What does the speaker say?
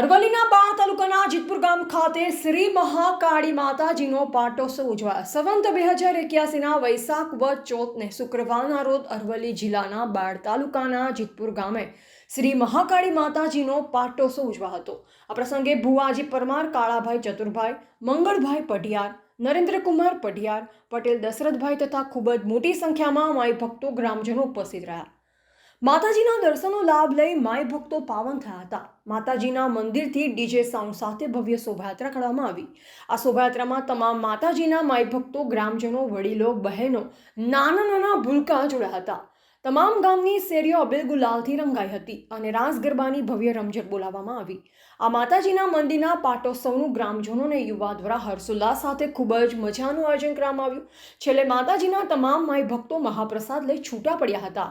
અરવલ્લીના બાણ તાલુકાના જીતપુર ગામ ખાતે શ્રી મહાકાળી માતાજીનો પાટોત્સવ ઉજવાયો. સંવંત બે હજાર એક્યાસીના વૈશાખ વધ ચોથને શુક્રવારના રોજ અરવલ્લી જિલ્લાના બાળ તાલુકાના જીતપુર ગામે શ્રી મહાકાળી માતાજીનો પાટોત્સવ ઉજવા હતો. આ પ્રસંગે ભુવાજી પરમાર, કાળાભાઈ ચતુરભાઈ, મંગળભાઈ પઢિયાર, નરેન્દ્રકુમાર પઢિયાર, પટેલ દશરથભાઈ તથા ખૂબ જ મોટી સંખ્યામાં માઈ ભક્તો ગ્રામજનો ઉપસ્થિત રહ્યા. માતાજીના દર્શનનો લાભ લઈ માય ભક્તો પાવન થયા હતા. માતાજીના મંદિરથી ડીજે સાઉન્ડ સાથે ભવ્ય શોભાયાત્રા કરવામાં આવી. આ શોભાયાત્રામાં તમામ માતાજીના માય ભક્તો, ગ્રામજનો, વડીલો, બહેનો, નાના નાના ભૂલકા જોડાયા હતા. તમામ ગામની શેરીઓ અબેલ ગુલાલથી રંગાઈ હતી અને રાસ ગરબાની ભવ્ય રમઝટ બોલાવવામાં આવી. આ માતાજીના મંદિરના પાટોત્સવનું ગ્રામજનોને યુવા દ્વારા હર્ષોલ્લાસ સાથે ખૂબ જ મજાનું આયોજન કરવામાં આવ્યું. છેલ્લે માતાજીના તમામ માય ભક્તો મહાપ્રસાદ લઈ છૂટા પડ્યા હતા.